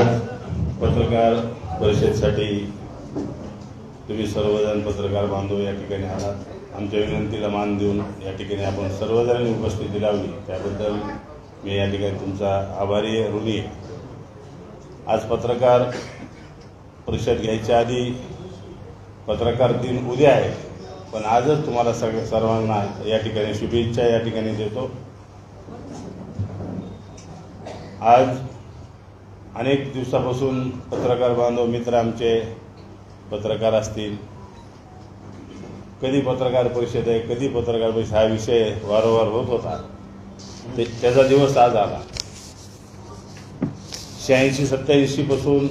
आज पत्रकार परिषदेसाठी तुम्ही सर्वजण पत्रकार बांधव या ठिकाणी आलात. आमच्या विनंतीला मान देऊन या ठिकाणी आपण सर्वजणांनी उपस्थिती लावली. त्याबद्दल मी या ठिकाणी तुमचा आभारी ऋणी आहे. आज पत्रकार परिषद घ्यायच्या आधी पत्रकार दिन उद्या आहे पण आजच तुम्हाला सग सर्वांना या ठिकाणी शुभेच्छा या ठिकाणी देतो. आज अनेक दिवसापासून पत्रकार बांधव मित्र आमचे पत्रकार असतील. कधी पत्रकार परिषद आहे कधी पत्रकार परिषद हा विषय वारंवार होत होता. ते त्याचा दिवस आज आला. शहाऐंशी सत्याऐंशी पासून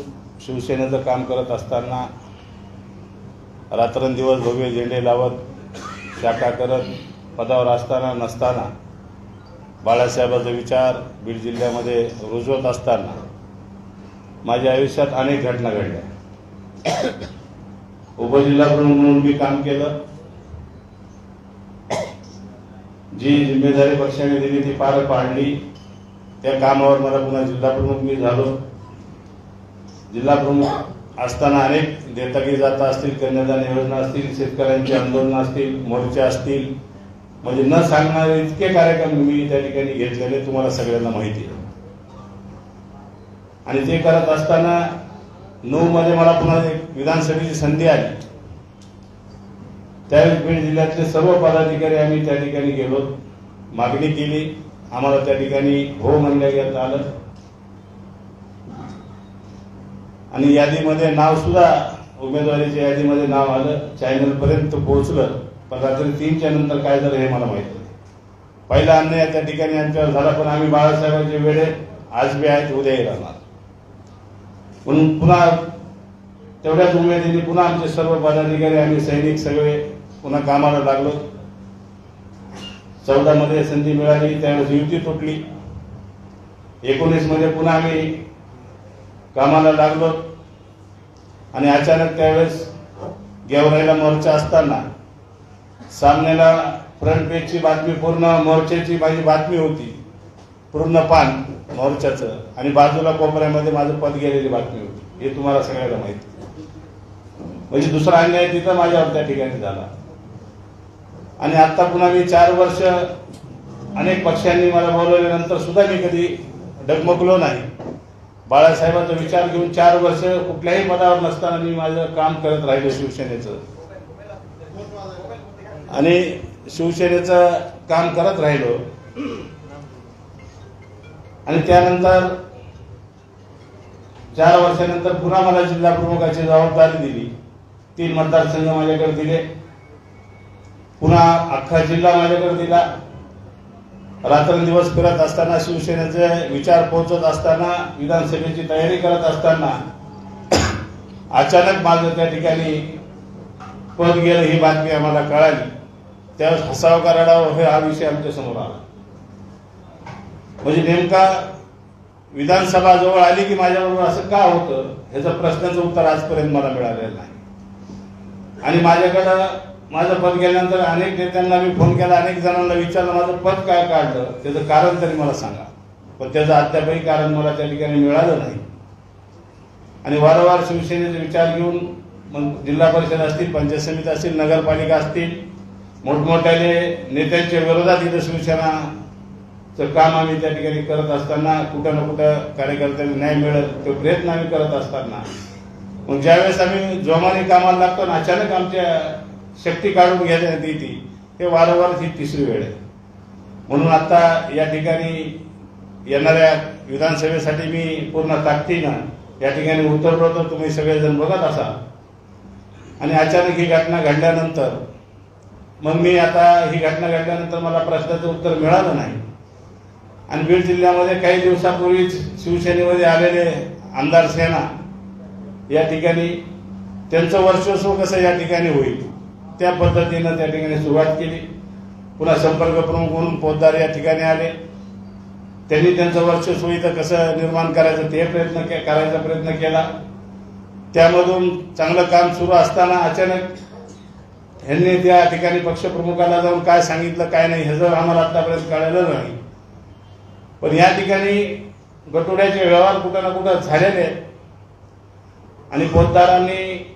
शिवसेनेचं काम करत असताना रात्रंदिवस भव्य झेंडे लावत शाखा करत पदावर असताना नसताना बाळासाहेबाचा विचार बीड जिल्ह्यामध्ये रुजवत असताना माझ्या आयुष्यात अनेक घटना घडल्या. उपजिल्हा प्रमुख म्हणून मी काम केलं. जी जिम्मेदारी पक्षाने दिली ती पार पाडली. त्या कामावर मला पुन्हा जिल्हा प्रमुख मी झालो. जिल्हा प्रमुख असताना अनेक देताकी जाता असतील कन्यादान योजना असतील शेतकऱ्यांची आंदोलनं असतील मोर्चे असतील. म्हणजे न सांगणारे इतके कार्यक्रम मी त्या ठिकाणी घेतलेले तुम्हाला सगळ्यांना माहिती आहे. आणि ते करत असताना नऊ मध्ये मला पुन्हा एक विधानसभेची संधी आली. त्यावेळेस बीड जिल्ह्यातले सर्व पदाधिकारी आम्ही त्या ठिकाणी गेलो. मागणी केली. आम्हाला त्या ठिकाणी हो म्हणल्या गेलं आलं. आणि यादीमध्ये नाव सुद्धा उमेदवारीच्या यादीमध्ये नाव आलं. चॅनलपर्यंत पोहोचलं. पण रात्री तीनच्या नंतर काय झालं हे मला माहिती पहिला अन्याय त्या ठिकाणी आमच्यावर झाला पण आम्ही बाळासाहेबांचे वेळे आज बी आहेत उद्याही राहणार. म्हणून पुन्हा तेवढ्याच उमेदीने पुन्हा आमचे सर्व पदाधिकारी आम्ही सैनिक सगळे पुन्हा कामाला लागलो. चौदा मध्ये संधी मिळाली त्यावेळेस युती तुटली. एकोणीसमध्ये पुन्हा आम्ही कामाला लागलो. आणि अचानक त्यावेळेस गेवराईला मोर्चा असताना सामन्याला फ्रंट पेजची बातमी पूर्ण मोर्चाची माझी बातमी होती. पूर्ण पान. मोर्चाचं आणि बाजूला कोपऱ्यामध्ये माझं पद गेलेली बातमी होती. हे तुम्हाला सगळ्याला माहिती. म्हणजे दुसरा अन्याय तिथं माझ्यावर त्या ठिकाणी झाला. आणि आता पुन्हा मी चार वर्ष अनेक पक्षांनी मला बोलवल्यानंतर सुद्धा मी कधी डगमगलो नाही. बाळासाहेबांचा विचार घेऊन चार वर्ष कुठल्याही पदावर नसताना मी माझं काम करत राहिलो शिवसेनेचं. आणि शिवसेनेचं काम करत राहिलो. आणि त्यानंतर चार वर्षानंतर पुन्हा मला जिल्हा प्रमुखाची जबाबदारी दिली. तीन मतदारसंघ माझ्याकडे दिले. पुन्हा अख्खा जिल्हा माझ्याकडे दिला. रात्रंदिवस फिरत असताना शिवसेनेचे विचार पोहोचत असताना विधानसभेची तयारी करत असताना अचानक माझं त्या ठिकाणी पद गेलं ही बातमी आम्हाला कळाली. त्यावेळेस हसावं का रडावं हे हा विषय आमच्यासमोर आला. म्हणजे नेमका विधानसभा जवळ आली की माझ्याबरोबर असं का होतं? ह्याचं प्रश्नाचं उत्तर आजपर्यंत मला मिळालेलं नाही. आणि माझ्याकडं माझं पद गेल्यानंतर अनेक नेत्यांना मी फोन केला अनेक जणांना विचारलं माझं पद काय काढलं? त्याचं कारण तरी मला सांगा. पण त्याचं अद्यापही कारण मला त्या ठिकाणी मिळालं नाही. आणि वारंवार शिवसेनेचा विचार घेऊन मग जिल्हा परिषद असतील पंचायत समिती असतील नगरपालिका असतील मोठमोठ्याले नेत्यांच्या विरोधात इथं तर काम आम्ही त्या ठिकाणी करत असताना कुठं ना कुठं कार्यकर्त्यांना न्याय मिळत तो प्रयत्न आम्ही करत असताना. मग ज्यावेळेस आम्ही जोमाने कामाला लागतो ना अचानक आमच्या शक्ती काढून घेण्यात येते. हे वारंवार ही तिसरी वेळ आहे. म्हणून आता या ठिकाणी येणाऱ्या विधानसभेसाठी मी पूर्ण ताकदीनं या ठिकाणी उतरलो तर तुम्ही सगळेजण बघत असाल. आणि अचानक ही घटना घडल्यानंतर मग मी आता ही घटना घडल्यानंतर मला प्रश्नाचं उत्तर मिळालं नाही. आणि बीड जिल्ह्यामध्ये काही दिवसापूर्वीच शिवसेनेमध्ये आलेले आमदार सेना या ठिकाणी त्यांचं वर्चस्व कसं या ठिकाणी होईल त्या पद्धतीनं त्या ठिकाणी सुरुवात केली. पुन्हा संपर्क प्रमुख म्हणून पोद्दार या ठिकाणी आले. त्यांनी त्यांचं वर्चस्व इथं कसं निर्माण करायचं ते प्रयत्न के- करायचा प्रयत्न केला. त्यामधून चांगलं काम सुरू असताना अचानक ह्यांनी त्या ठिकाणी पक्षप्रमुखाला जाऊन काय सांगितलं काय नाही ह्याचं आम्हाला आतापर्यंत कळलेलं नाही. पण या ठिकाणी गटोड्याचे व्यवहार कुठं ना कुठं झालेले आहेत. आणि पोतदारांनी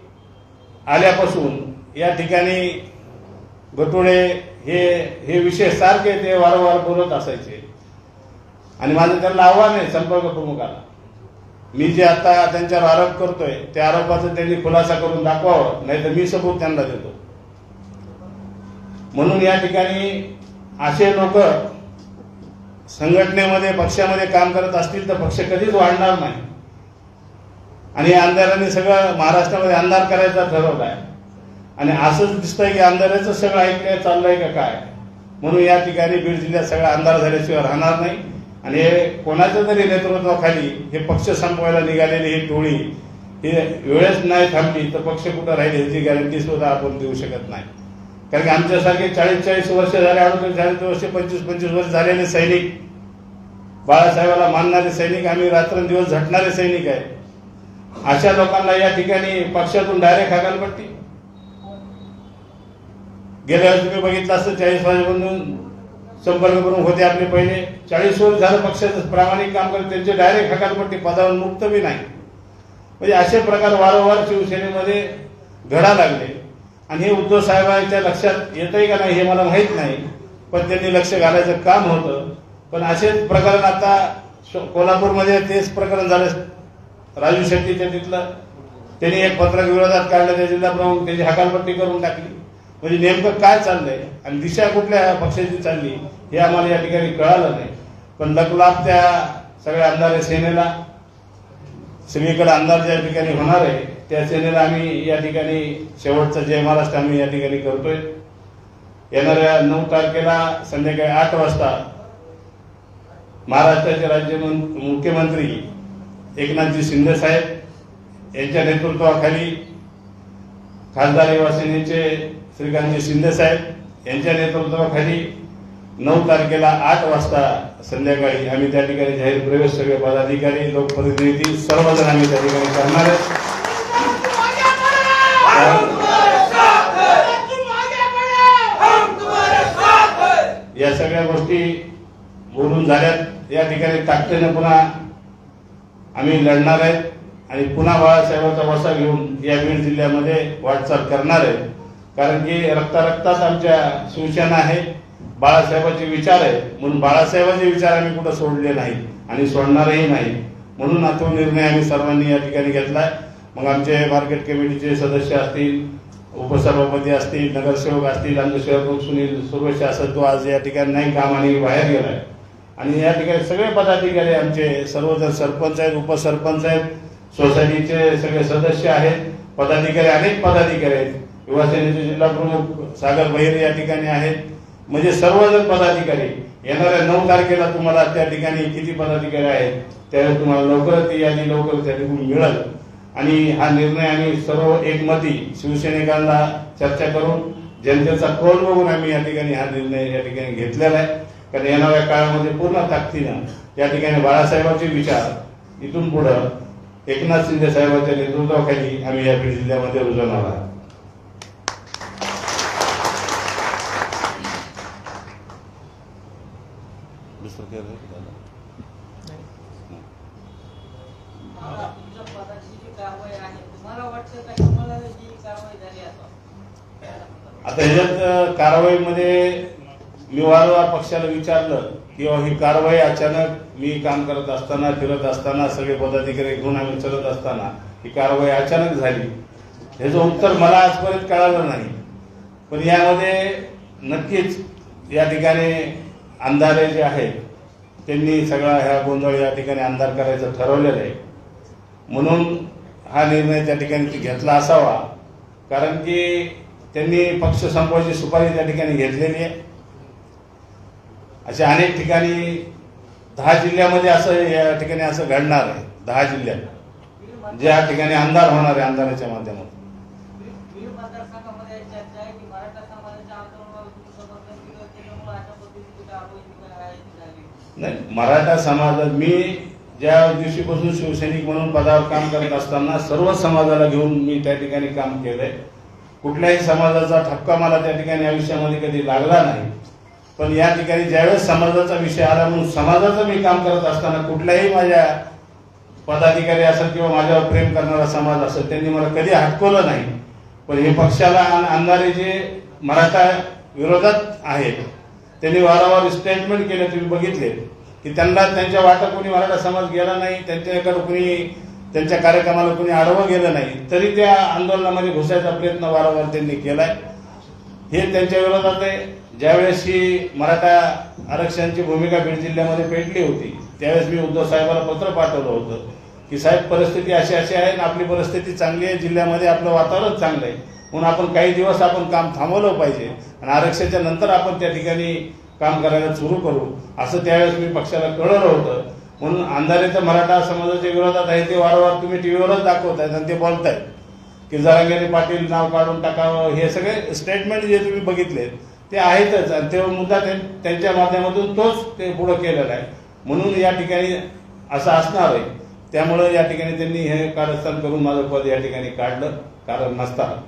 आल्यापासून या ठिकाणी गटोडे हे हे विषय सारखे ते वारंवार बोलत असायचे. आणि माझं त्यांना आव्हान आहे संपर्क प्रमुखाला. मी जे आता त्यांच्यावर आरोप करतोय त्या आरोपाचा त्यांनी खुलासा करून दाखवावं नाही तर मी सबूत त्यांना देतो. म्हणून या ठिकाणी असे लोक संघटनेमध्ये पक्षामध्ये काम करत असतील तर पक्ष कधीच वाढणार नाही. आणि या आमदारांनी सगळं महाराष्ट्रामध्ये अंधार करायचा ठरवला आहे. आणि असंच दिसतंय की आमदाराचं सगळं ऐकलंय चाललंय का काय? म्हणून या ठिकाणी बीड जिल्ह्यात सगळा अंधार झाल्याशिवाय राहणार नाही. आणि हे कोणाच्या तरी नेतृत्वाखाली हे पक्ष संपवायला निघालेली ही टोळी हे वेळच नाही थांबली तर पक्ष कुठं राहील याची गॅरंटी सुद्धा आपण देऊ शकत नाही. कारण की आमच्यासारखे चाळीस चाळीस वर्ष झाले अडोतीस चाळीस वर्ष पंचवीस पंचवीस वर्ष झालेले सैनिक बाळासाहेबाला मानणारे सैनिक आम्ही रात्रंदिवस झटणारे सैनिक आहे. अशा लोकांना या ठिकाणी पक्षातून डायरेक्ट हाकालपट्टी गेल्या वेळेस तुम्ही बघितलं असतं चाळीस वाजेपासून संपर्क करून होते आपले पहिले. चाळीस वर्ष झालं पक्षाचं प्रामाणिक काम करत त्यांचे डायरेक्ट हकालपट्टी पदावर मुक्त बी नाही. म्हणजे असे प्रकार वारंवार शिवसेनेमध्ये घडा लागले. आणि हे उद्धव साहेबांच्या लक्षात येतंय का नाही हे मला माहीत नाही पण त्यांनी लक्ष घालायचं काम होतं. पण असेच प्रकरण आता शो- कोल्हापूरमध्ये तेच प्रकरण झालं. राजू शेट्टीच्या तिथलं. त्यांनी एक पत्रक विरोधात काढलं त्या जिल्हा प्रमुख त्याची हकालपट्टी करून टाकली. म्हणजे नेमकं काय चाललंय आणि दिशा कुठल्या पक्षाची चालली हे आम्हाला या ठिकाणी कळालं नाही. पण लकलाप त्या सगळ्या आमदार सेनेला सगळीकडे आमदार ज्या ठिकाणी होणार आहे त्या सेनेला आम्ही या ठिकाणी शेवटचा जय महाराष्ट्र आम्ही या ठिकाणी करतोय. येणाऱ्या नऊ तारखेला संध्याकाळी आठ वाजता महाराष्ट्राचे राज्य मुख्यमंत्री एकनाथजी शिंदे साहेब यांच्या नेतृत्वाखाली खासदार युवासेनेचे श्रीकांतजी शिंदे साहेब यांच्या नेतृत्वाखाली नऊ तारखेला आठ वाजता संध्याकाळी आम्ही त्या ठिकाणी जाहीर प्रवेश सगळे पदाधिकारी लोकप्रतिनिधी सर्वजण आम्ही त्या ठिकाणी करणार आहे या सगळ्या गोष्टी बोलून झाल्यात. या ठिकाणी ताकदीने पुन्हा आम्ही लढणार आहेत आणि पुन्हा बाळासाहेबांचा वसा घेऊन या बीड जिल्ह्यामध्ये वाटचाल करणार आहे. कारण की रक्तारक्तात आमच्या शिवसेना आहे बाळासाहेबांचे विचार आहे. म्हणून बाळासाहेबांचे विचार आम्ही कुठं सोडले नाही आणि सोडणारही नाही. म्हणून हा तो निर्णय आम्ही सर्वांनी या ठिकाणी घेतला आहे मग आमचे मार्केट कमिटीचे सदस्य असतील उपसभापती असतील नगरसेवक असतील आमचे सेवक सुनील सुरवशी असं तो आज या ठिकाणी नाही काम आणि बाहेर आहे आणि या ठिकाणी सगळे पदाधिकारी आमचे सर्वजण सरपंच आहेत उपसरपंच आहेत सोसायटीचे सगळे सदस्य आहेत. पदाधिकारी अनेक पदाधिकारी आहेत. युवा सेनेचे जिल्हा प्रमुख सागर बहिरे या ठिकाणी आहेत. म्हणजे सर्वजण पदाधिकारी. येणाऱ्या नऊ तारखेला तुम्हाला त्या ठिकाणी किती पदाधिकारी आहेत त्यावेळेस तुम्हाला लवकरच ती यादी लवकर त्या ठिकाणी मिळेल. आणि हा निर्णय आम्ही सर्व एकमती शिवसैनिकांना चर्चा करून जनतेचा कौल बघून आम्ही या ठिकाणी हा निर्णय या ठिकाणी घेतलेला आहे. कारण येणाऱ्या काळामध्ये पूर्ण ताकदीनं या ठिकाणी बाळासाहेबांचे विचार इथून पुढं एकनाथ शिंदे साहेबांच्या नेतृत्वाखाली आम्ही या बीड जिल्ह्यामध्ये रुजवणार आहोत. आता? ह्याच्यात कारवाईमध्ये मी वारंवार पक्षाला विचारलं की ही कारवाई अचानक मी काम करत असताना फिरत असताना सगळे पदाधिकारी घेऊन आम्ही चलत असताना ही कारवाई अचानक झाली. ह्याचं उत्तर मला आजपर्यंत कळालं नाही. पण यामध्ये नक्कीच या ठिकाणी अंधारे जे आहेत त्यांनी सगळा ह्या गोंधळ या ठिकाणी अंधार करायचं ठरवलेलं आहे. म्हणून हा निर्णय त्या ठिकाणी घेतला असावा. कारण की त्यांनी पक्ष संपवायची सुपारी त्या ठिकाणी घेतलेली आहे. अशा अनेक ठिकाणी दहा जिल्ह्यामध्ये असं या ठिकाणी असं घडणार आहे दहा जिल्ह्यात. ज्या ठिकाणी अंधार होणार आहे अंधाराच्या माध्यमातून. नाही मराठा समाजात मी ज्या दिवशीपासून शिवसैनिक म्हणून पदावर काम करत असताना सर्व समाजाला घेऊन मी त्या ठिकाणी काम केलंय. कुठल्याही समाजाचा ठपका मला त्या ठिकाणी आयुष्यामध्ये कधी लागला नाही. पण या ठिकाणी ज्यावेळेस समाजाचा विषय आला म्हणून समाजाचं मी काम करत असताना कुठल्याही माझ्या पदाधिकारी असत किंवा माझ्यावर प्रेम करणारा समाज असत त्यांनी मला कधी हटकवलं नाही. पण हे पक्षाला आण- आणणारे जे मराठा विरोधात आहेत त्यांनी वारंवार स्टेटमेंट केले तुम्ही बघितले की त्यांना त्यांच्या वाटा कोणी मराठा समाज गेला नाही त्यांच्याकडे कोणी त्यांच्या कार्यक्रमाला कोणी आडवं गेलं नाही तरी त्या आंदोलनामध्ये घुसायचा प्रयत्न वारंवार त्यांनी केलाय. हे त्यांच्या विरोधात आहे. ज्यावेळेस ही मराठा आरक्षणाची भूमिका बीड जिल्ह्यामध्ये पेटली होती त्यावेळेस मी उद्धव साहेबाला पत्र पाठवलं होतं की साहेब परिस्थिती अशी अशी आहे आणि आपली परिस्थिती चांगली आहे जिल्ह्यामध्ये आपलं वातावरण चांगलं आहे. म्हणून आपण काही दिवस आपण काम थांबवलं पाहिजे आणि आरक्षणाच्या नंतर आपण त्या ठिकाणी काम करायला सुरू करू. असं त्यावेळेस मी पक्षाला कळवलं होतं. म्हणून अंधारे तर मराठा समाजाच्या विरोधात आहे ते वारंवार तुम्ही टी व्हीवरच दाखवत दाखवतायत आणि ते बोलतायत. की जरांगेने पाटील नाव काढून टाकावं हे सगळे स्टेटमेंट जे तुम्ही बघितले ते आहेतच आणि ते मुद्दा त्यां- त्यांच्या माध्यमातून तोच ते पुढं केलेला आहे. म्हणून या ठिकाणी असं असणार आहे. त्यामुळं या ठिकाणी त्यांनी हे कारस्थान करून माझं पद या ठिकाणी काढलं. कारण नसताना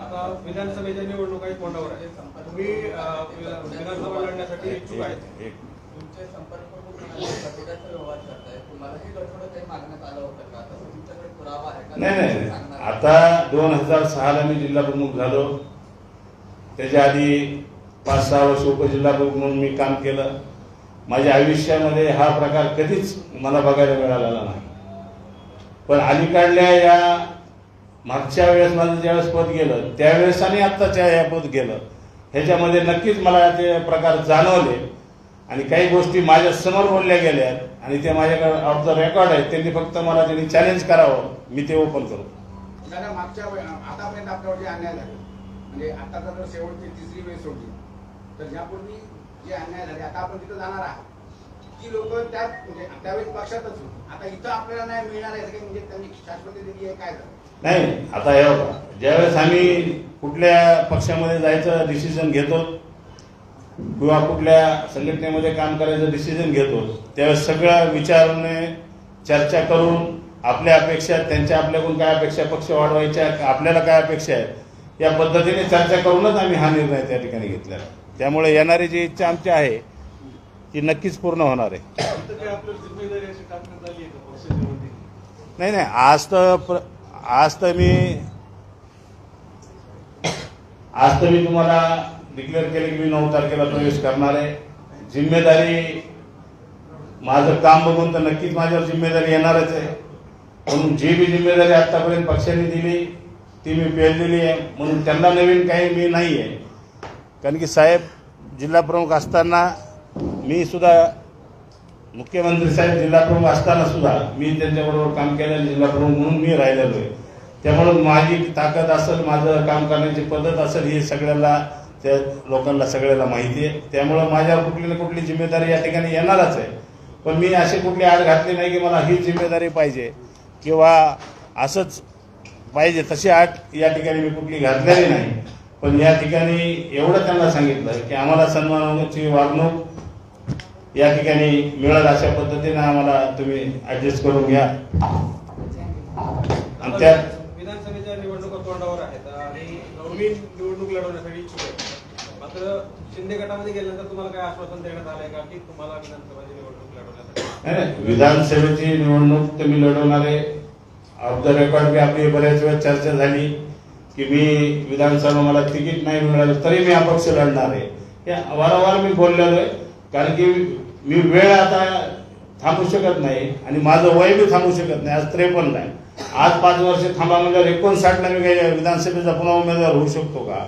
आता विधानसभेच्या निवडणुका तोंडावर आहे तुम्ही अं, विधान- विधानसभा लढण्यासाठी इच्छुक आहेत. एक- एक- तुमचे संपर्क प्रमुख म्हणाले गटोड्याचा व्यवहार करताय. तुम्हालाही गटोडं काही मागण्यात आलं होतं का? तसं तुमच्याकडे पुरावा आहे का? नाही नाही. आता दोन हजार सहाला मी जिल्हा प्रमुख झालो. त्याच्या आधी पाच सहा वर्ष उपजिल्हाप्रमुख म्हणून मी काम केलं. माझ्या आयुष्यामध्ये हा प्रकार कधीच मला बघायला मिळालेला नाही. पण अलीकडल्या या मागच्या वेळेस माझं ज्यावेळेस पद गेलं त्यावेळेस आणि आत्ताच्या या पद गेलं ह्याच्यामध्ये नक्कीच मला ते प्रकार जाणवले. आणि काही गोष्टी माझ्यासमोर बोलल्या गेल्या आणि ते माझ्याकडे ऑफ द रेकॉर्ड आहेत त्यांनी फक्त मला त्यांनी चॅलेंज करावं मी ते ओपन करू दादा मागच्या आतापर्यंत आपल्यावर जे अन्याय झाले म्हणजे आताचा जर शेवटची तिसरी वेळ सोडली तर ह्यापूर्वी जे अन्याय झाले आता आपण तिथं जाणार आहात. ती लोक त्यात म्हणजे त्यावेळेस पक्षातच होती. आता इथं आपल्याला नाही मिळणार आहे म्हणजे त्यांनी शाश्वती दिली आहे काय झालं? नाही आता हे ज्यावेळेस आम्ही कुठल्या पक्षामध्ये जायचं डिसिजन घेतो किंवा कुठल्या संघटनेमध्ये काम करायचं डिसिजन घेतो त्यावेळेस सगळ्या विचारणे चर्चा करून आपल्या अपेक्षा त्यांच्या आपल्याकडून काय अपेक्षा पक्ष वाढवायच्या आपल्याला काय अपेक्षा आहेत या पद्धतीने चर्चा करूनच आम्ही हा निर्णय त्या ठिकाणी घेतलेला त्यामुळे येणारी जी इच्छा आमची आहे ती नक्कीच पूर्ण होणार आहे. नाही नाही आज तर प्र- आज तर मी आज तर मी तुम्हाला डिक्लेअर केलं की मी नऊ तारखेला प्रवेश करणार आहे. जिम्मेदारी माझं काम बघून तर नक्कीच माझ्यावर जिम्मेदारी येणारच आहे. म्हणून जी बी जिम्मेदारी आतापर्यंत पक्षाने दिली ती मी पेरलेली आहे. म्हणून त्यांना नवीन काही मी नाही आहे कारण की साहेब जिल्हाप्रमुख असताना मी सुद्धा मुख्यमंत्री साहेब जिल्हाप्रमुख असताना सुद्धा मी त्यांच्याबरोबर काम केलं जिल्हाप्रमुख म्हणून मी राहिलेलो आहे. त्यामुळे माझी ताकद असेल माझं काम करण्याची पद्धत असेल हे सगळ्याला त्या लोकांना सगळ्याला माहिती आहे. त्यामुळं माझ्यावर कुठली ना कुठली जिम्मेदारी या ठिकाणी येणारच आहे. पण मी अशी कुठली आड घातली नाही की मला ही जिम्मेदारी पाहिजे. किंवा असंच पाहिजे तशी आठ या ठिकाणी मी कुठली घातलेली नाही. पण या ठिकाणी एवढं त्यांना सांगितलं की आम्हाला सन्मानाची वागणूक या ठिकाणी मिळेल अशा पद्धतीने आम्हाला तुम्ही ऍडजस्ट करून घ्या. आणि त्या विधानसभेच्या निवडणुका तोंडावर आहेत आणि तुम्ही निवडणूक लढवण्यासाठी इच्छुक आहे मात्र शिंदे गटामध्ये गेल्यानंतर तुम्हाला काय आश्वासन देण्यात आलंय का की तुम्हाला विधानसभेची निवडणूक लढवण्यासाठी? विधानसभेची निवडणूक तुम्ही लढवणार आहे ऑफ द रेकॉर्ड मी आपली बऱ्याच वेळा चर्चा झाली की मी विधानसभा मला तिकीट नाही मिळालं तरी मी अपक्ष लढणार आहे. हे वारंवार मी बोललेलो आहे कारण की मी वेळ आता थांबू शकत नाही आणि माझं वय बी थांबू शकत नाही आज त्रेपन्न आहे. आज पाच वर्ष थांबा म्हणजे एकोणसाठला मी काही विधानसभेचा पुन्हा उमेदवार होऊ शकतो का?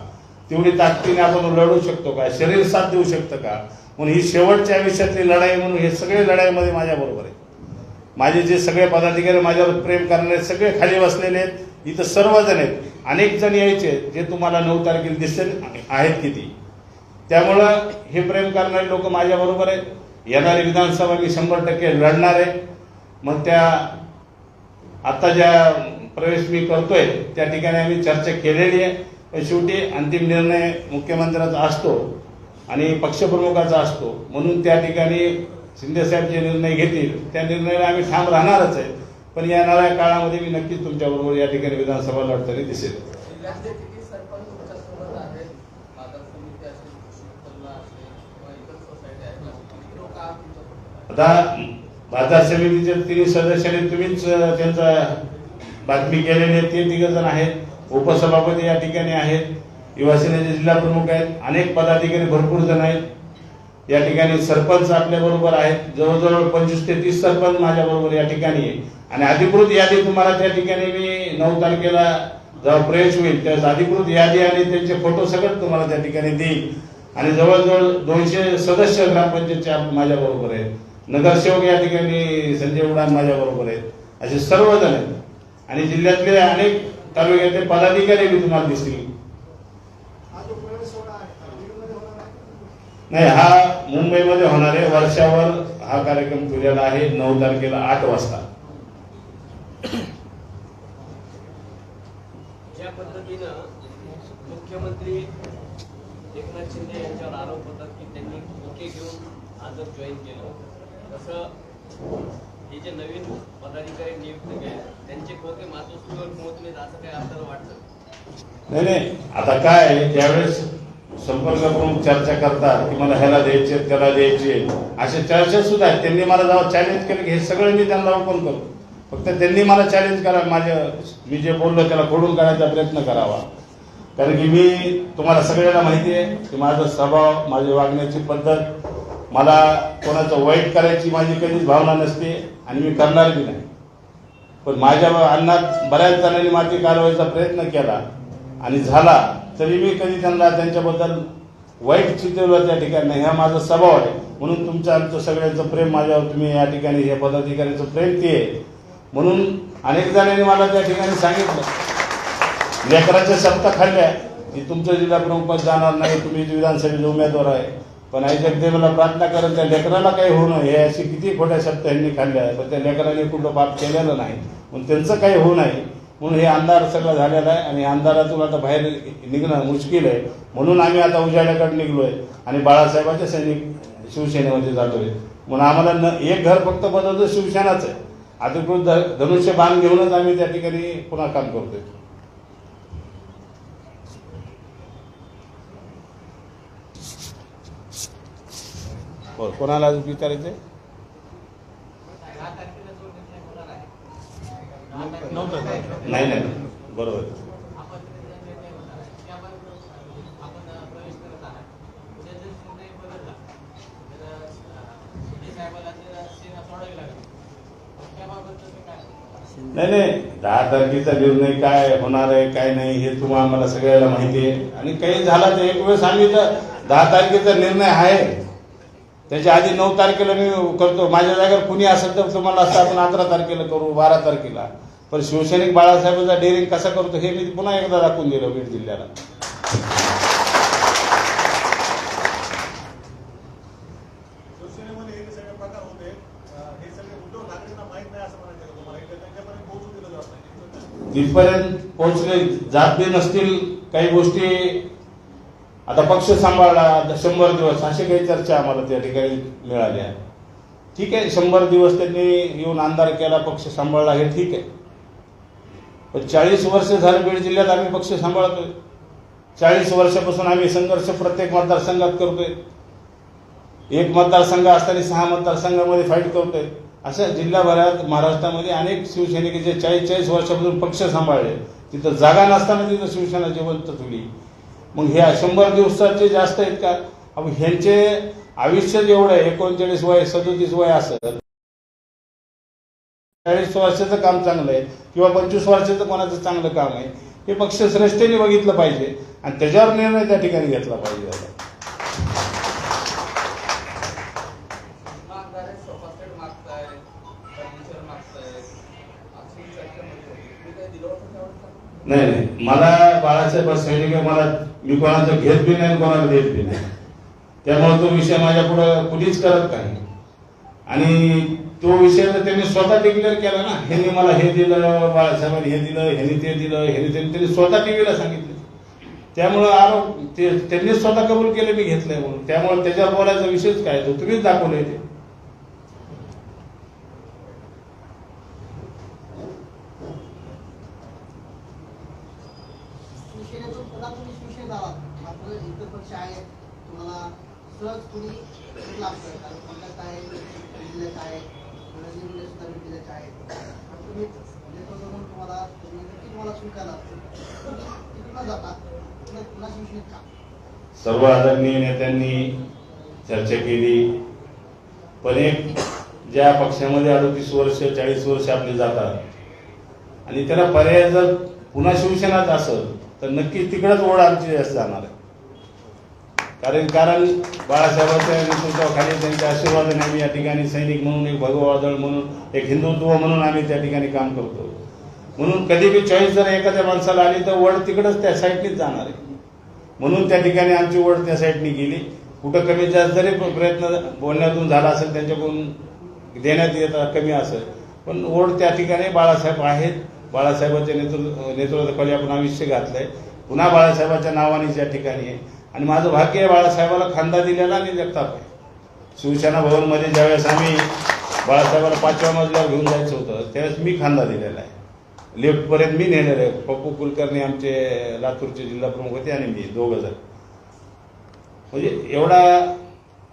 तेवढी ताकदीने आपण लढू शकतो का? शरीर साथ देऊ शकतं का? म्हणून ही शेवटच्या आयुष्यातली लढाई म्हणून हे सगळे लढाईमध्ये माझ्याबरोबर आहे. माझे जे सगळे पदाधिकारी माझ्यावर प्रेम करणारे सगळे खाली बसलेले आहेत. इथं सर्वजण आहेत. अनेक जण यायचे जे तुम्हाला नऊ तारखेला दिसेल आहेत किती. त्यामुळं हे प्रेम करणारे लोक माझ्याबरोबर आहेत. येणारी विधानसभा मी शंभर टक्के लढणार आहे. मग त्या आत्ता ज्या प्रवेश मी करतोय त्या ठिकाणी आम्ही चर्चा केलेली आहे. पण शेवटी अंतिम निर्णय मुख्यमंत्र्याचा असतो आणि पक्षप्रमुखाचा असतो. म्हणून त्या ठिकाणी शिंदेसाहेब जे निर्णय घेतील त्या निर्णयाला आम्ही ठाम राहणारच आहे. पण येणाऱ्या काळामध्ये मी नक्कीच तुमच्याबरोबर या ठिकाणी विधानसभा लढताना दिसेल. आता बाजार समितीच्या तिन्ही सदस्यांनी तुम्हीच त्यांचा बातमी केलेली ते तिघजण आहेत. उपसभापती या ठिकाणी आहेत. युवासेनेचे जिल्हा प्रमुख आहेत. अनेक पदाधिकारी भरपूर जण आहेत. या ठिकाणी सरपंच आपल्याबरोबर आहेत. जवळजवळ पंचवीस ते तीस सरपंच माझ्याबरोबर या ठिकाणी आहे आणि अधिकृत यादी तुम्हाला त्या ठिकाणी मी नऊ तारखेला जेव्हा प्रवेश होईल त्यावेळेस अधिकृत यादी आणि त्यांचे फोटो सगळं तुम्हाला त्या ठिकाणी देईल आणि जवळजवळ दोनशे सदस्य ग्रामपंचायतचे माझ्याबरोबर आहेत. नगरसेवक या ठिकाणी संजय उडान माझ्याबरोबर आहेत. असे सर्वजण आहेत. आणि जिल्ह्यातले अनेक तालुक्यातले पदाधिकारी बी तुम्हाला दिसतील. नाही हा मुंबईमध्ये होणार वर्षावर हा कार्यक्रम केलेला आहे नऊ तारखेला आठ वाजता. ज्या पद्धतीनं मुख्यमंत्री एकनाथ शिंदे यांच्यावर आरोप होतात की त्यांनी ओके घेऊन आजच जॉईन केलं. तसं हे जे नवीन पदाधिकारी नियुक्त केले त्यांचे खोके मातोश्रीवर पोहोचलेत असं काही आपल्याला वाटतं? नाही नाही आता काय आहे, ज्यावेळेस संपर्क करून चर्चा करतात की मला ह्याला द्यायचे त्याला द्यायचे. अशा चर्चा सुद्धा आहेत. त्यांनी मला जेव्हा चॅलेंज केलं की हे सगळं मी त्यांना ओपन करतो. फक्त त्यांनी मला चॅलेंज करा माझ्या मी जे बोललो त्याला खोडून काढायचा प्रयत्न करावा. कारण की मी तुम्हाला सगळ्यांना माहिती आहे की माझा स्वभाव माझी वागण्याची पद्धत मला कोणाचं वाईट करायची माझी कधीच भावना नसते आणि मी करणार बी नाही. पण माझ्या अन्नात बऱ्याच जणांनी माझी कारवाईचा प्रयत्न केला आणि झाला. तरी मी कधी त्यांना त्यांच्याबद्दल वाईट चितवलं त्या ठिकाणी नाही. हा माझा स्वभाव आहे. म्हणून तुमचं आमचं सगळ्यांचं प्रेम माझ्यावर तुम्ही या ठिकाणी हे पदाधिकाऱ्यांचं प्रेम ते आहे. म्हणून अनेक जणांनी मला त्या ठिकाणी सांगितलं. लेकराच्या शब्द खाल्ल्या. की तुमचं जिल्हा प्रमुख जाणार नाही तुम्ही विधानसभेचे उमेदवार आहे. पण आई जगदेवाला प्रार्थना करत त्या लेकराला काही होऊ नये. हे अशी किती खोट्या शब्द यांनी खाल्ल्या. पण त्या लेकराने कुठं पाप केलेलं नाही. म्हणून त्यांचं काही होऊ नये म्हणून हे अंधार सगळं झालेलं आहे आणि अंधारातून आता बाहेर निघणं मुश्किल आहे. म्हणून आम्ही आता उजाड्याकडे आहे आणि बाळासाहेबांचे सैनिक शिवसेनेमध्ये जातोय. म्हणून आम्हाला न एक घर फक्त बदलतं शिवसेनाच आहे. अधिकृत ध- धनुष्य बाण घेऊनच आम्ही त्या ठिकाणी पुन्हा काम करतोय. कोणाला विचारायचं नाही नाही. बरोबर. नाही नाही. दहा तारखेचा निर्णय काय होणार आहे काय नाही हे तुम्हाला आम्हाला सगळ्याला माहिती आहे. आणि काही झाला तर एक वेळ सांगितलं तर दहा तारखेचा निर्णय आहे. त्याच्या आधी नऊ तारखेला मी करतो. माझ्या जागेवर कुणी असेल तर तुम्हाला असं आपण अकरा तारखेला करू बारा तारखेला. पण शिवसैनिक बाळासाहेबांचा डेअरिंग कसा करतो हे मी पुन्हा एकदा दाखवून दिलं बीड जिल्ह्याला. तिथपर्यंत पोहोचले जात बी नसतील काही गोष्टी आता पक्ष सांभाळला आता शंभर दिवस असे काही चर्चा आम्हाला त्या ठिकाणी मिळाल्या ठीक आहे शंभर दिवस त्यांनी येऊन अंधार केला पक्ष सांभाळला हे ठीक आहे. पण चाळीस वर्ष झालं बीड जिल्ह्यात आम्ही पक्ष सांभाळतोय. चाळीस वर्षापासून आम्ही संघर्ष प्रत्येक मतदारसंघात करतोय. एक मतदारसंघ असताना सहा मतदारसंघामध्ये फाईट करतोय. अशा जिल्हाभरात महाराष्ट्रामध्ये अनेक शिवसैनिकाचे चाळीस चाळीस वर्षापासून पक्ष सांभाळले तिथं जागा नसताना तिथं शिवसेना जिवंत ठेवली मग ह्या शंभर दिवसाचे जास्त आहेत का? मग ह्यांचे आयुष्य जेवढं आहे एकोणचाळीस वय सदोतीस वय असत चाळीस वर्षाचं काम चांगलं आहे किंवा पंचवीस वर्षाचं कोणाचं चांगलं काम आहे हे पक्षश्रेष्ठीने बघितलं पाहिजे आणि त्याच्यावर निर्णय त्या ठिकाणी घेतला पाहिजे नाही नाही. मला बाळासाहेब सैनिक मला मी कोणाचं घेत बी नाही आणि कोणाला देत बी नाही. त्यामुळे तो विषय माझ्या पुढं कुणीच करत नाही. आणि तो विषय तर त्यांनी स्वतः डिक्लेअर केला ना. ह्यांनी मला हे दिलं बाळासाहेबांनी हे दिलं ह्यांनी ते दिलं ह्यांनी ते त्यांनी स्वतः टीव्हीला सांगितलं. त्यामुळं आरोप ते त्यांनी स्वतः कबूल केलं मी घेतलंय म्हणून. त्यामुळे त्याच्यावर बोलायचा विषयच काय तो? तुम्हीच दाखवलंय ते शिवसेनेतून पुन्हा तुम्ही शिवसेनेत आलात मात्र इतर पक्ष आहेत तुम्हाला सहज कुणी लागतं कारण कोणत्यात आहे जिल्ह्यात आहे रणजीमध्ये सुद्धा जिल्ह्याचे आहे. पण तुम्ही नेतो म्हणून तुम्हाला तुम्ही नक्की तुम्हाला स्वीकारला तिकडं जाता पुन्हा पुन्हा शिवसेनेत का? सर्व आदरणीय नेत्यांनी चर्चा केली. पण एक ज्या पक्षामध्ये अडतीस वर्ष चाळीस वर्ष आपले जातात. आणि त्याला पर्याय जर पुन्हा शिवसेनाच असेल तर नक्की तिकडंच ओढ आमची जास्त जाणार आहे. कारण कारण बाळासाहेबांच्या नेतृत्वाखाली त्यांच्या आशीर्वादाने आम्ही या ठिकाणी सैनिक म्हणून एक भगवादळ म्हणून एक हिंदुत्व म्हणून आम्ही त्या ठिकाणी काम करतो. म्हणून कधी बी चॉईस जर एखाद्या माणसाला आली तर वड तिकडंच त्या साईडनीच जाणार आहे. म्हणून त्या ठिकाणी आमची ओढ त्या साईडनी गेली. कुठं कमी जास्त जरी प्रयत्न बोलण्यातून झाला असेल त्यांच्याकडून देण्यात येत कमी असेल पण ओढ त्या ठिकाणी बाळासाहेब आहेत. बाळासाहेबांच्या नेतृत्व नेतृत्वाखाली आपण आयुष्य घातलंय. पुन्हा बाळासाहेबांच्या नावाने या ठिकाणी आहे. आणि माझं भाग्य आहे बाळासाहेबाला खांदा दिलेला आणि जगताप आहे. शिवसेना भवनमध्ये ज्यावेळेस आम्ही बाळासाहेबाला पाचव्या मजल्यावर घेऊन जायचं होतं त्यावेळेस मी खांदा दिलेला आहे. लेफ्टपर्यंत मी नेलेलं आहे. पप्पू कुलकर्णी आमचे लातूरचे जिल्हा प्रमुख होते आणि मी दोघं जण. म्हणजे एवढा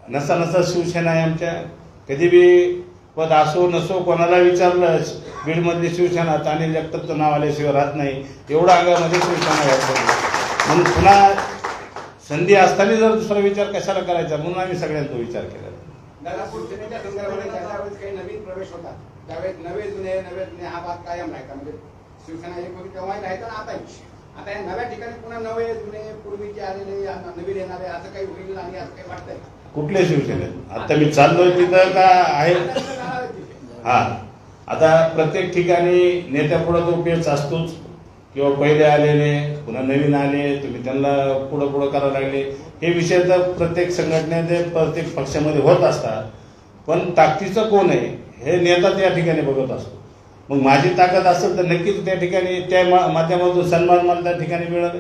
नसा नसा शिवसेना आहे आमच्या. कधी बी पद असो नसो कोणाला विचारलं बीडमधली शिवसेना ताने जगतापचं नाव आल्याशिवाय राहत नाही. एवढा अंगामध्ये शिवसेना म्हणून पुन्हा संधी असताना जर दुसरा विचार कशाला करायचा? म्हणून आम्ही सगळ्यांचा विचार केला. नवीन प्रवेश होता. त्यावेळेस नवे जुने नवे जुने हा भाग कायम राहायचा. म्हणजे शिवसेना एक होती तेव्हाही राहायचा आणि आताही. आता या नव्या ठिकाणी पुन्हा नवे जुने पूर्वीचे आलेले आता नवीन येणारे असं काही होईल आणि असं काही वाटतंय? का? कुठल्या शिवसेनेत? आता मी चाललोय तिथं का आहे? हा. आता प्रत्येक ठिकाणी नेत्यापुढं तो पेच असतोच. किंवा पहिले आलेले पुन्हा नवीन आले तुम्ही त्यांना पुढं पुढं करायला लागले. हे विषय तर प्रत्येक संघटनेचे प्रत्येक पक्षामध्ये होत असतात. पण ताकदीचं कोण आहे? हे नेता त्या ठिकाणी बघत असतो. मग माझी ताकद असेल तर नक्कीच त्या ठिकाणी त्या मा- माध्यमातून सन्मान मला त्या ठिकाणी मिळाले.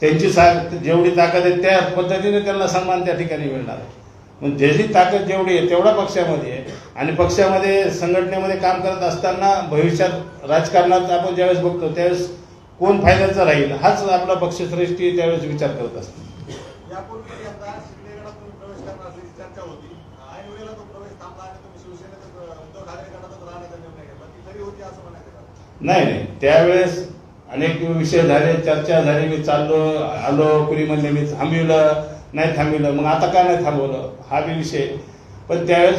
त्यांची सा जेवढी ताकद आहे त्या पद्धतीने त्यांना सन्मान त्या ठिकाणी मिळणार. आहे मग ज्याची ताकद जेवढी आहे तेवढा पक्षामध्ये आहे. आणि पक्षामध्ये संघटनेमध्ये काम करत असताना भविष्यात राजकारणात आपण ज्यावेळेस बघतो त्यावेळेस कोण फायद्याचा राहील हाच आपला पक्षश्रेष्ठी त्यावेळेस विचार करत असतो नाही नाही. त्यावेळेस अनेक विषय झाले चर्चा झाली. मी चाललो आलो कुणी म्हणले मी थांबविलं नाही थांबविलं. मग आता का नाही थांबवलं? हा बी विषय. पण त्यावेळेस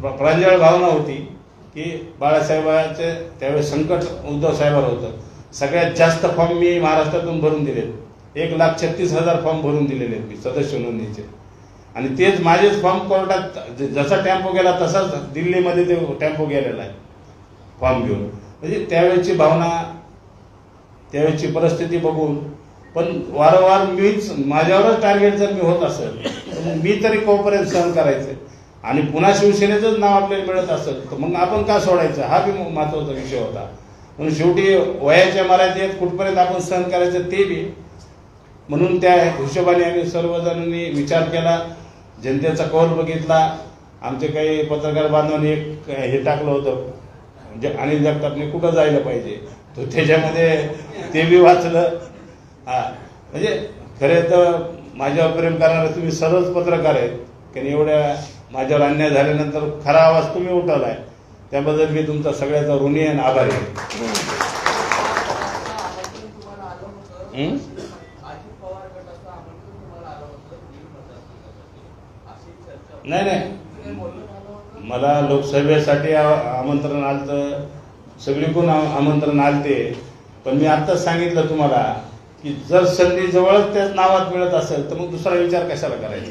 प्र- प्रांजळ भावना होती की बाळासाहेबांचे त्यावेळेस संकट उद्धव साहेबांवर होतं. सगळ्यात जास्त फॉर्म मी महाराष्ट्रातून भरून दिले एक लाख छत्तीस हजार फॉर्म भरून दिलेले आहेत मी सदस्य नोंदणीचे. आणि तेच माझेच फॉर्म कोर्टात जसा टेम्पो गेला तसाच दिल्लीमध्ये ते टेम्पो गेलेला आहे फॉर्म घेऊन. म्हणजे त्यावेळेची भावना त्यावेळेची परिस्थिती बघून पण वारंवार मीच माझ्यावरच टार्गेट जर मी होत असेल तर मी तरी कोपर्यंत सहन करायचं. आणि पुन्हा शिवसेनेचंच नाव आपल्याला मिळत असेल तर मग आपण का सोडायचं? हा बी महत्त्वाचा विषय होता. म्हणून शेवटी वयाच्या मर्यादेत कुठपर्यंत आपण सहन करायचं ते बी. म्हणून त्या हिशोबाने आम्ही सर्वजणांनी विचार केला. जनतेचा कौल बघितला. आमचे काही पत्रकार बांधवांनी एक हे टाकलं होतं. म्हणजे अनिल जगतापने कुठं जायला पाहिजे? तो त्याच्यामध्ये ते बी वाचलं. हा. म्हणजे खरे तर माझ्यावर प्रेम करणारे तुम्ही सर्वच पत्रकार आहेत. कारण एवढ्या माझ्यावर अन्याय झाल्यानंतर खरा आवाज तुम्ही उठवला आहे त्याबद्दल मी तुमचा सगळ्याचा ऋणी आणि आभारी आहे. आलं आलं. नाही नाही. मला लोकसभेसाठी आमंत्रण आलतं. सगळीकडून आमंत्रण आलते. पण मी आत्ताच सांगितलं तुम्हाला की जर संधी जवळच त्याच नावात मिळत असेल तर मग दुसरा विचार कशाला करायचा?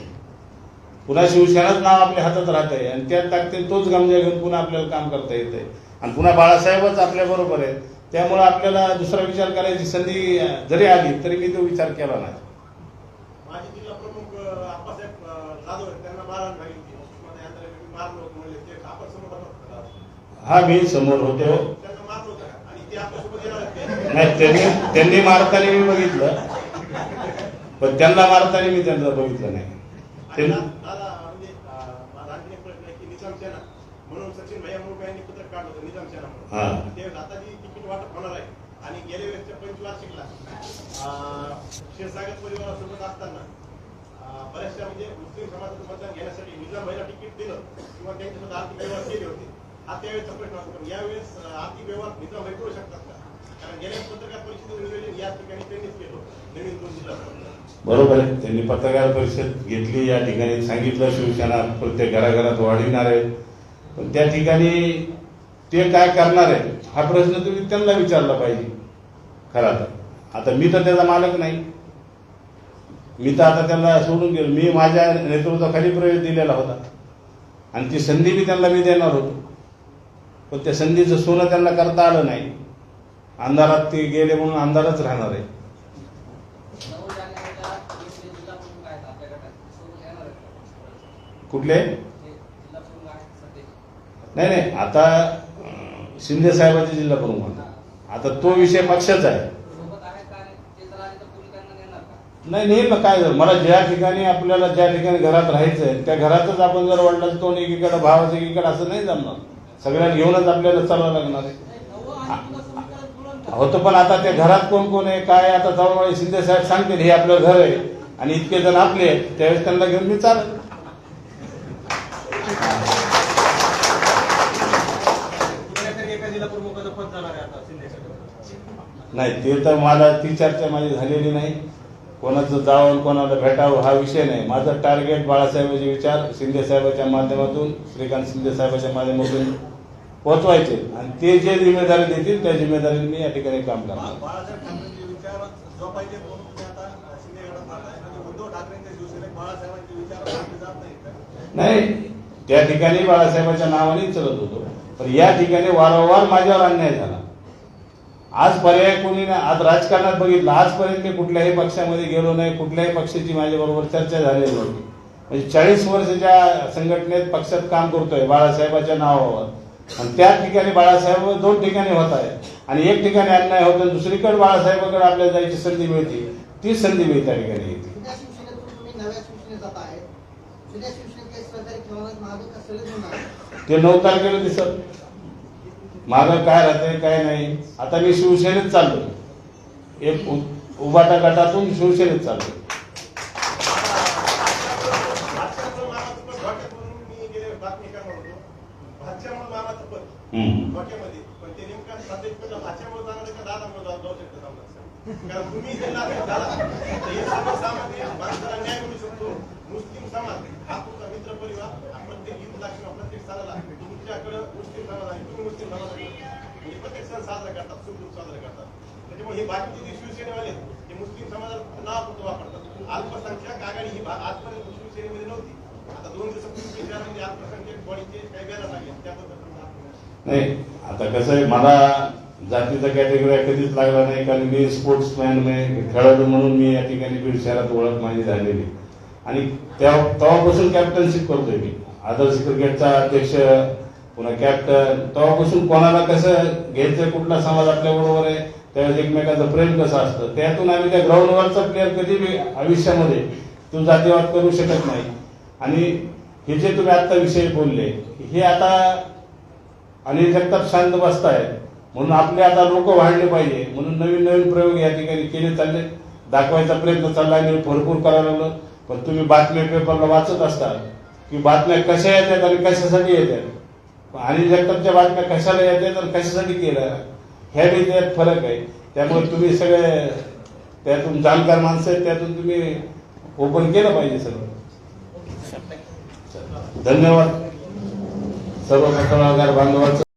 पुन्हा शिवसेनाच नाव आपल्या हातात राहतंय आणि त्या ताकदीने तोच गमजा घेऊन पुन्हा आपल्याला काम करता येतंय. आणि पुन्हा बाळासाहेबच आपल्या बरोबर आहेत. त्यामुळे आपल्याला दुसरा विचार करायची संधी जरी आली तरी मी तो विचार केला नाही? हा मी समोर होते. नाही त्यांनी त्यांनी मारताना मी बघितलं. पण त्यांना मारताना मी त्यांना बघितलं नाही. आणि ते- दा- दादा म्हणजे अं, माझा आणखी एक प्रश्न आहे की निजाम सेना म्हणून सचिन भैया मुंबई यांनी पत्रक काढलं होतं निजाम सेना हा. म्हणून त्यावेळेस तिकीट वाटप होणार आहे. आणि गेल्या वेळेसच्या पंचवार्षिकला क्षीरसागर परिवारासोबत असताना बऱ्याचशा म्हणजे मुस्लिम समाजाचं मतदान घेण्यासाठी निजामाईला तिकीट दिलं किंवा त्यांच्यासोबत आर्थिक व्यवहार केले होते. हा त्यावेळेचा प्रश्न होता. पण यावेळेस आर्थिक व्यवहार निजामाई करू शकतात का? कारण गेल्या पत्रकार परिषदेचं नियोजन या ठिकाणी त्यांनीच केलं नवीन दोन जिल्हा बरोबर आहे. त्यांनी पत्रकार परिषद घेतली या ठिकाणी सांगितलं शिवसेना प्रत्येक घराघरात वाढविणार. आहे पण त्या ठिकाणी ते काय करणार आहे हा प्रश्न तुम्ही त्यांना विचारला पाहिजे. खरा तर. आता मी तर त्याचा मालक नाही. मी तर आता त्यांना सोडून गेलो. मी माझ्या नेतृत्वाखाली प्रवेश दिलेला होता. आणि ती संधी बी त्यांना मी देणार होतो. पण त्या संधीचं सोनं त्यांना करता आलं नाही. अंधारात ते गेले म्हणून अंधारच राहणार आहे नऊ जानेवारीला वीसचे जिल्हा प्रमुख आहेत आपल्या गटात सोबत येणार आहेत का? कुठले? नाही नाही आता शिंदे साहेबांचे जिल्हा प्रमुख होता. आता तो विषय पक्षाचा आहे. नाही नेहमी ना काय झालं? मला ज्या ठिकाणी आपल्याला ज्या ठिकाणी घरात राहायचं आहे त्या घरातच आपण जर वडिलाचं तोंड एकीकडे भावाचं एकीकडे असं नाही जमणार. सगळ्यांना घेऊनच आपल्याला चालावं लागणार आहे. होतं पण आता त्या घरात कोण कोण आहे काय आता जवळ शिंदे साहेब सांगतील हे आपलं घर आहे आणि इतके जण आपले आहेत त्यावेळेस त्यांना घेऊन मी चालेल कुठल्यातरी एका जिल्हा प्रमुखाचं पद जाणार आहे आता शिंदेसाठी नाही ते तर मला ती चर्चा माझी झालेली नाही. कोणाचं जावं कोणाला भेटावं हा विषय नाही. माझं टार्गेट बाळासाहेबांचे विचार शिंदे साहेबाच्या माध्यमातून श्रीकांत शिंदे साहेबाच्या माध्यमातून पोहोचवायचे. आणि ते जे जिम्मेदारी देतील त्या जिम्मेदारीने मी या ठिकाणी काम करणार? नाही त्या ठिकाणी बाळासाहेबाच्या नावाने चलत होतो. पण या ठिकाणी वारंवार माझ्यावर अन्याय झाला. आज पर्याय कोणी ना आज राजकारणात बघितलं. आजपर्यंत मी कुठल्याही पक्षामध्ये गेलो नाही. कुठल्याही पक्षाची माझ्याबरोबर चर्चा झालेली नव्हती म्हणजे चाळीस वर्षाच्या संघटनेत पक्षात काम करतोय बाळासाहेबाच्या नावावर. आणि त्या ठिकाणी बाळासाहेब दोन ठिकाणी होत आहे आणि एक ठिकाणी अन्याय होतो दुसरीकडे बाळासाहेबाकडे आपल्याला जायची संधी मिळते. ती संधी मिळते त्या ठिकाणी येते ते नऊ तारखेला दिसत. मागं काय राहतंय काय नाही. आता मी शिवसेनेत चाललोय. एक उ- उभाटा गटातून शिवसेनेत हे शकतो. मुस्लिम समाज प्रत्येक प्रत्येक सणाला मुस्लिम समाज आहे तुम्ही मुस्लिम समाज म्हणजे प्रत्येक सण साजरा करतात सुख दुःख साजरा करतात त्याच्यामुळे हे बाकीचे जे शिवसेनेवाले मुस्लिम समाजाला नाव फक्त वापरतात अल्पसंख्याक आघाडी ही आजपर्यंत शिवसेनेमध्ये नव्हती आता दोन दिवसापूर्वी अल्पसंख्याक बॉडीचे काही लागले त्याबद्दल नाही आता कसं आहे मला जातीचा कॅटेगरी कधीच लागला नाही कारण मी स्पोर्ट्समॅन खेळाडू म्हणून मी या ठिकाणी बीड शहरात ओळख माझी झालेली आणि त्या तेव्हापासून कॅप्टनशिप करतोय मी. आदर्श क्रिकेटचा अध्यक्ष पुन्हा कॅप्टन तेव्हापासून कोणाला कसं घ्यायचं कुठला समाज आपल्या बरोबर आहे त्यावेळेस एकमेकाचं प्रेम कसं असतं त्यातून आम्ही त्या ग्राउंडवरचा प्लेअर कधी बी आयुष्यामध्ये तो जातीवाद करू शकत नाही. आणि हे जे तुम्ही आत्ता विषय बोलले हे आता आणि जगताप शांत बसतायत. म्हणून आपले आता लोक वाढले पाहिजे. म्हणून नवीन नवीन प्रयोग या ठिकाणी केले चालले. दाखवायचा प्रयत्न चालला आणि भरपूर करायला लागलो. पण तुम्ही बातम्या पेपरला वाचत असता की बातम्या कशा येतात आणि कशासाठी येतात? आणि जगतापच्या बातम्या कशाला येतात आणि कशासाठी केल्या? ह्या बी त्यात फरक आहे. त्यामुळे तुम्ही सगळे त्यातून जाणकार माणसं आहेत त्यातून तुम्ही ओपन केलं पाहिजे सगळं. धन्यवाद. सर्व पत्रकार बांधवांचं.